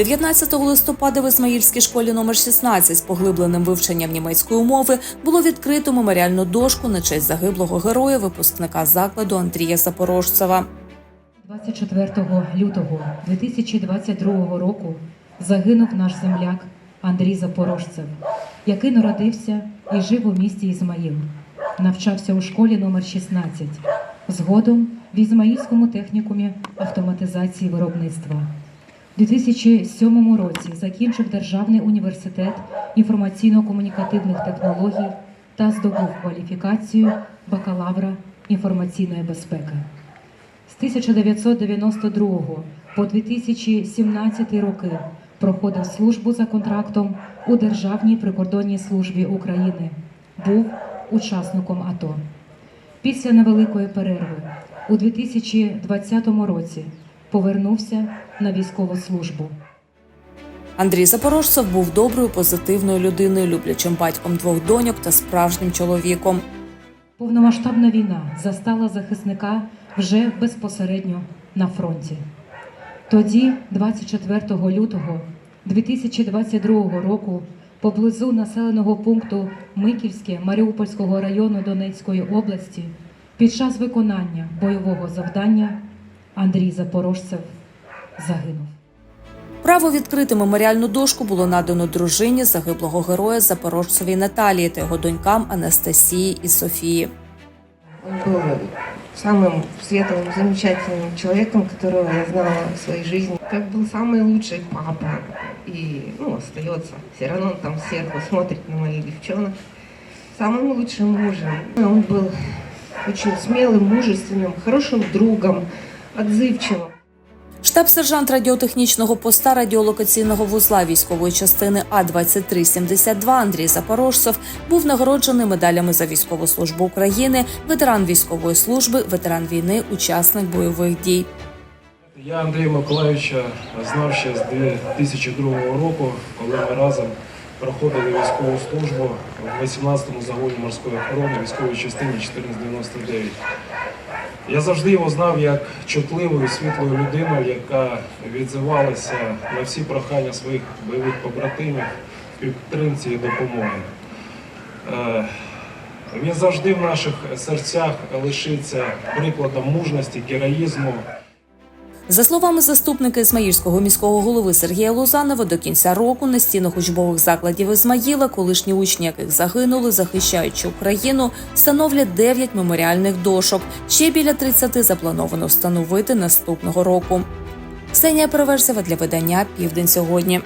19 листопада в Ізмаїльській школі номер 16 з поглибленим вивченням німецької мови було відкрито меморіальну дошку на честь загиблого героя, випускника закладу Андрія Запорожцева. 24 лютого 2022 року загинув наш земляк Андрій Запорожцев, який народився і жив у місті Ізмаїл. Навчався у школі номер 16, згодом в Ізмаїльському технікумі автоматизації виробництва. У 2007 році закінчив Державний університет інформаційно-комунікативних технологій та здобув кваліфікацію бакалавра інформаційної безпеки. З 1992 по 2017 роки проходив службу за контрактом у Державній прикордонній службі України. Був учасником АТО. Після невеликої перерви у 2020 році повернувся на військову службу. Андрій Запорожцев був доброю, позитивною людиною, люблячим батьком двох доньок та справжнім чоловіком. Повномасштабна війна застала захисника вже безпосередньо на фронті. Тоді, 24 лютого 2022 року, поблизу населеного пункту Миківське Маріупольського району Донецької області, під час виконання бойового завдання Андрій Запорожцев загинув. Право відкрити меморіальну дошку було надано дружині загиблого героя Запорожцевій Наталії та його донькам Анастасії і Софії. Он был самым светлым, замечательным человеком, которого я знала в своей жизни. Как был самый лучший папа. И, ну, остается. Все равно он там сверху смотрит на моих девчонок. Самым лучшим мужем. Он был очень смелым, мужественным, хорошим другом, отзывчивым. Штаб-сержант радіотехнічного поста радіолокаційного вузла військової частини А 2372 Андрій Запорожцев був нагороджений медалями за військову службу України, ветеран військової служби, ветеран війни, учасник бойових дій. Я Андрія Миколаївича знав ще з 2002 року, коли ми разом проходили військову службу в 18-му загоні морської охорони військової частині 1499. Я завжди його знав як чутливу і світлу людину, яка відзивалася на всі прохання своїх бойових побратимів підтримці і допомоги. Е, Він завжди в наших серцях лишиться прикладом мужності, героїзму. За словами заступника Ізмаїльського міського голови Сергія Лузанова, до кінця року на стінах учбових закладів Ізмаїла, колишні учні яких загинули, захищаючи Україну, встановлять 9 меморіальних дошок. Ще біля 30 заплановано встановити наступного року. Ксенія Переверзева для видання Південь сьогодні.